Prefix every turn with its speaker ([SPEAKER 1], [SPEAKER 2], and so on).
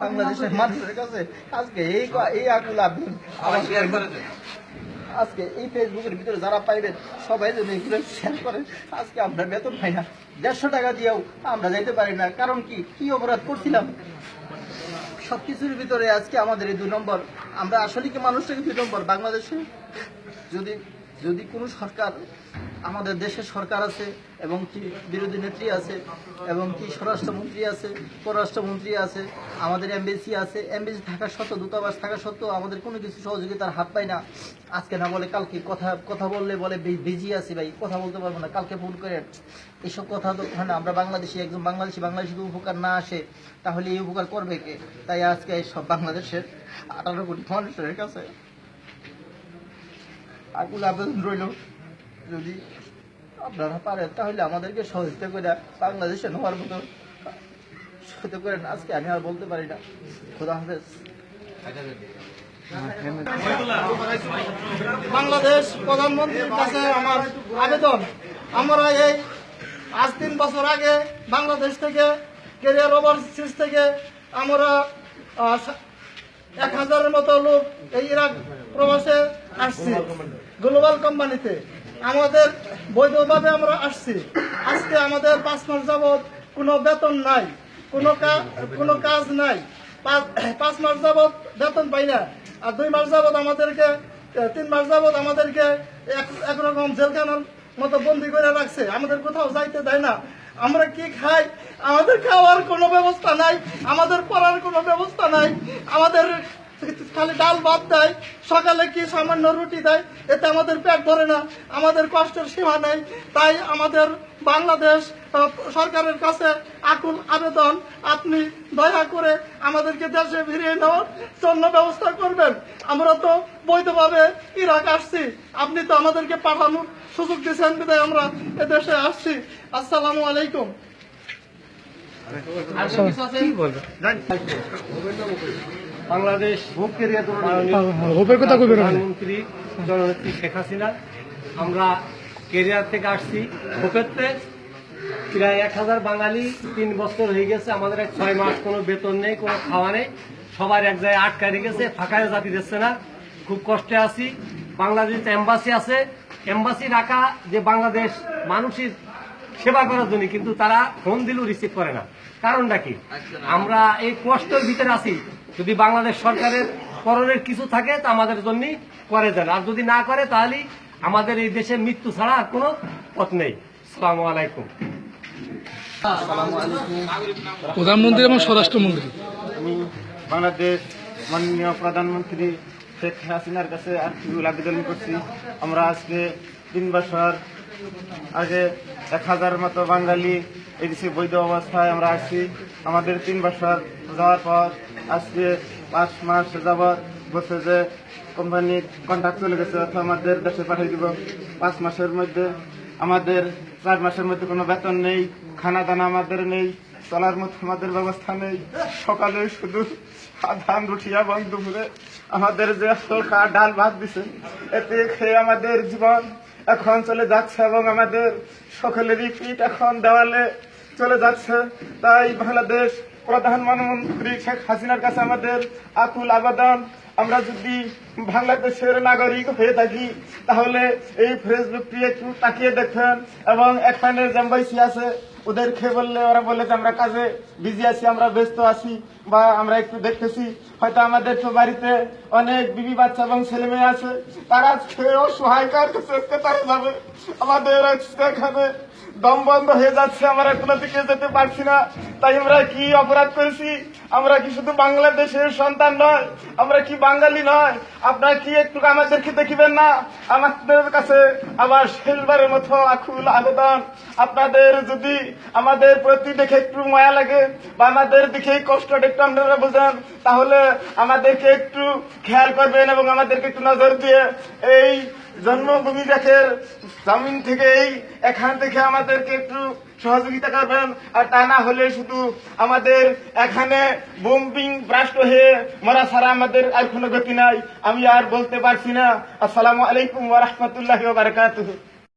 [SPEAKER 1] বাংলাদেশের মানুষের কাছে আজকে এই এই আবেদন আমার আজকে এই ফেসবুকের ভিতরে যারা পাইবেন সবাই যেন এগুলো শেয়ার করেন আজকে আমরা বেতন পাই না। দেড়শো টাকা দিয়েও আমরা যাইতে পারি না। কারণ কি? কি অপরাধ করছিলাম? সবকিছুর ভিতরে আজকে আমাদের এই দুই নম্বর। আমরা আসলে কি মানুষটাকে দুই নম্বর? বাংলাদেশে? যদি যদি কোনো সরকার আমাদের দেশের সরকার আছে এবং কি বিরোধী নেত্রী আছে এবং কি স্বরাষ্ট্রমন্ত্রী আছে, পররাষ্ট্রমন্ত্রী আছে, আমাদের এমবিসি আছে, এমবেসি থাকা সত্ত্বেও, দূতাবাস থাকা সত্ত্বেও আমাদের কোনো কিছু সহযোগিতার হাত পাই না। আজকে না বলে কালকে কথা কথা বললে বলে বিজি আছে ভাই, কথা বলতে পারব না, কালকে ফোন করে। এসব কথা তো হয় না, আমরা বাংলাদেশি একজন বাংলাদেশি বাংলাদেশি উপকার না আসে, তাহলে এই উপকার করবে কে? তাই আজকে সব বাংলাদেশের আঠারো কোটি মানুষের কাছে আগুল আবেদন রইল। যদি আপনারা পারেন, তাহলে আমাদেরকে সহযোগিতা করে বাংলাদেশে নেওয়ার মতো সহযোগিতা করেন। আজকে আমি আর বলতে পারি না। খোদা হাফেজ। বাংলাদেশ প্রধানমন্ত্রীর কাছে আমার আবেদন। আমরা এই আজ তিন বছর আগে বাংলাদেশ থেকে কেরিয়ার ওভারসিজ থেকে আমরা এক হাজারের মতো লোক এই ইরাক প্রবাসে আসছি। গ্লোবাল কোম্পানিতে আমাদের বৈধভাবে আমরা আসছি। আজকে আমাদের পাঁচ মাস যাবৎ কোনো বেতন নাই, কোনো কোনো কাজ নাই। পাঁচ মাস যাবৎ বেতন পাই না। আর দুই মাস যাবৎ আমাদেরকে, তিন মাস যাবৎ আমাদেরকে এক- একরকম জেলখানার মতো বন্দি করে রাখছে। আমাদের কোথাও যাইতে দেয় না। আমরা কি খাই? আমাদের খাওয়ার কোনো ব্যবস্থা নাই। আমাদের পড়ার কোনো ব্যবস্থা নাই। আমাদের খালি ডাল ভাত দেয় সকালে কি সামান্য রুটি দেয় এতে আমাদের পেট ধরে না আমাদের কষ্টের সীমা নেই। তাই আমাদের বাংলাদেশ সরকারের কাছে আকুল আবেদন আপনি দয়া করে আমাদেরকে দেশে ফিরিয়ে নেওয়ার জন্য ব্যবস্থা করবেন। আমরা তো বৈধভাবে ইরাক আসছি আপনি তো আমাদেরকে পাঠানোর সুযোগ দিয়েছেন বিদায় আমরা এদেশে আসছি। আসসালামু আলাইকুম।
[SPEAKER 2] বাংলাদেশ
[SPEAKER 3] হোপের কথা
[SPEAKER 2] প্রধানমন্ত্রী জননেত্রী শেখ হাসিনা আমরা কেরিয়ার থেকে আসছি। হোপেতে প্রায় এক হাজার বাঙালি তিন বছর হয়ে গেছে আমাদের এক ছয় মাস কোনো বেতন নেই কোনো খাওয়া নেই। সবার এক জায়গায় আটকায় রেখেছে ফাঁকায় জাতি দিচ্ছে না। খুব কষ্টে আছি। বাংলাদেশ এম্বাসি আছে এম্বাসি রাখা যে বাংলাদেশ মানুষের সেবা করার জন্য কিন্তু তারা ফোন দিলেও রিসিভ করে না। কারণটা কি? আমরা এই কষ্টের ভিতরে আছি। যদি বাংলাদেশ সরকারের করণের কিছু থাকে তা আমাদের জন্য করে দেন। আর যদি না করে তাহলে আমাদের এই দেশে মৃত্যু ছাড়া আর কোনো পথ নেই। সালামু আলাইকুম।
[SPEAKER 3] প্রধানমন্ত্রী এবং স্বরাষ্ট্রমন্ত্রী।
[SPEAKER 4] আমি বাংলাদেশ মাননীয় প্রধানমন্ত্রী শেখ হাসিনার কাছে আর আর্থিক আবেদন করছি। আমরা আজকে তিন বছর আগে এক হাজার মতো বাঙালি এদেশে বৈধ অবস্থায় আমরা আসছি। আমাদের তিন বছর যাওয়ার পর আজকে পাঁচ মাস যাবৎ বসে যে কোম্পানির কন্ট্রাক্ট চলে গেছে অর্থাৎ আমাদের দেশে পাঠিয়ে দিব। পাঁচ মাসের মধ্যে আমাদের, চার মাসের মধ্যে কোনো বেতন নেই খানা দানা আমাদের নেই, চলার মতো আমাদের ব্যবস্থা নেই। সকালে শুধু ধান রুটি এবং দুপুরে আমাদের যে হালকা ডাল, ভাত দিছে এতে খেয়ে আমাদের জীবন এখন চলে যাচ্ছে এবং আমাদের সকলেরই পিঠ এখন দেওয়ালে চলে যাচ্ছে। তাই বাংলাদেশ প্রধানমন্ত্রী শেখ হাসিনার কাছে আমাদের আকুল আবেদন। আমরা যদি বাংলাদেশের নাগরিক হয়ে থাকি, তাহলে এই ফেসবুকটি একটু তাকিয়ে দেখবেন এবং এখানে জাম্বাইসি আছে, ওদেরকে বললে ওরা বলে যে আমরা কাজে বিজি আছি, আমরা ব্যস্ত আছি বা আমরা একটু দেখতেছি। হয়তো আমাদের তো বাড়িতে অনেক বিবি বাচ্চা এবং ছেলে মেয়ে আছে, তারা খেয়েও সহায়কার কাছে তারা যাবে। আমাদের এখানে দম বন্ধ হয়ে যাচ্ছে, আমরা কোনো দিকে যেতে পারছি না। তাই আমরা কি অপরাধ করেছি। আমরা কি শুধু বাংলাদেশের সন্তান নয়, আমরা কি বাঙালি নয়? আপনারা কি একটু আমাদেরকে দেখিবেন না? আমাদের কাছে আবার শেষবারের মতো আকুল আবেদন। আপনাদের যদি আমাদের প্রতি দেখে একটু মায়া লাগে বা আমাদের দেখে এই কষ্টটা একটু আপনারা বোঝেন, তাহলে আমাদেরকে একটু খেয়াল করবেন এবং আমাদেরকে একটু নজর দিয়ে এই জন্মভূমি দেখের জমিন থেকে এই এখান থেকে আমাদেরকে একটু সহযোগিতা করবেন। আর তা না হলে শুধু আমাদের এখানে বোম্বিং ব্রাস্ট হয়ে মরা সারা আমাদের আর কোনো গতি নাই। আমি আর বলতে পারছি না। আসসালামু আলাইকুম ওয়া বারাকাতুহু।